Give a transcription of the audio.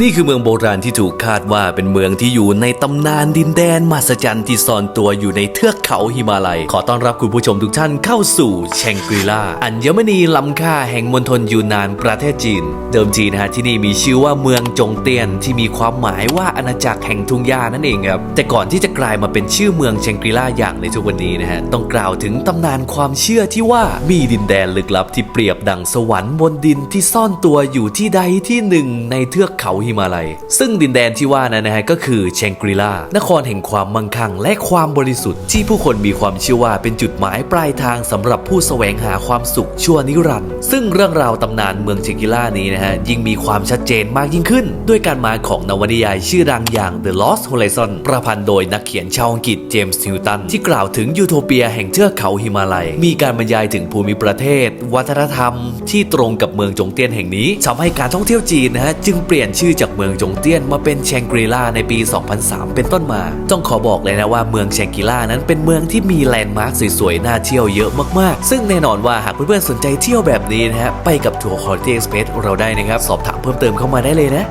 นี่คือเมืองโบราณที่ถูกคาดว่าเป็นเมืองที่อยู่ในตำนานดินแดนมหัศจรรย์ที่ซ่อนตัวอยู่ในเทือกเขาหิมาลัย ขอต้อนรับคุณผู้ชมทุกท่านเข้าสู่แชงกรีลาอัญมณีล้ำค่าแห่งมณฑลยูนานประเทศจีน เดิมทีนะฮะที่นี่มีชื่อว่าเมืองจงเตียนที่มีความหมายว่าอาณาจักรแห่งทุ่งหญ้านั่นเองครับแต่ก่อนที่จะกลายมาเป็นชื่อเมืองแชงกรีลาอย่างในทุกวันนี้นะฮะต้องกล่าวถึงตำนานความเชื่อที่ว่ามีดินแดนลึกลับที่เปรียบดังสวรรค์บนดินที่ซ่อนตัวอยู่ที่ใดที่หนึ่งในเทือกเขาหิมาลัย ซึ่งดินแดนที่ว่านั้นนะฮะก็คือแชงกรีลานครแห่งความมั่งคั่งและความบริสุทธิ์ที่ผู้คนมีความเชื่อว่าเป็นจุดหมายปลายทางสำหรับผู้แสวงหาความสุขชั่วนิรันดร์ซึ่งเรื่องราวตำนานเมืองแชงกรีลานี้นะฮะยิ่งมีความชัดเจนมากยิ่งขึ้น ด้วยการมาของนวนิยายชื่อดังอย่าง The Lost Horizon ประพันธ์โดยนักเขียนชาวอังกฤษเจมส์ฮิวตันที่กล่าวถึงยูโทเปียแห่งเทือกเขาหิมาลัย มีการบรรยายถึงภูมิประเทศ วัฒนธรรม ที่ตรงกับเมืองจงเตี้ยนแห่งนี้ทำให้การท่องเที่ยวจีนนะฮะจึงเปลี่ยนชื่อจากเมืองจงเตี้ยนมาเป็นแชงกรีลาในปี 2003 เป็นต้นมา ต้องขอบอกเลยนะว่าเมืองแชงกรีลานั้นเป็นเมืองที่มีแลนด์มาร์คสวยๆ น่าเที่ยวเยอะมากๆ ซึ่งแน่นอนว่าหากเพื่อนๆสนใจเที่ยวแบบนี้นะฮะ ไปกับทัวร์คอร์เทสเพสเราได้นะครับ สอบถามเพิ่มเติมเข้ามาได้เลยนะ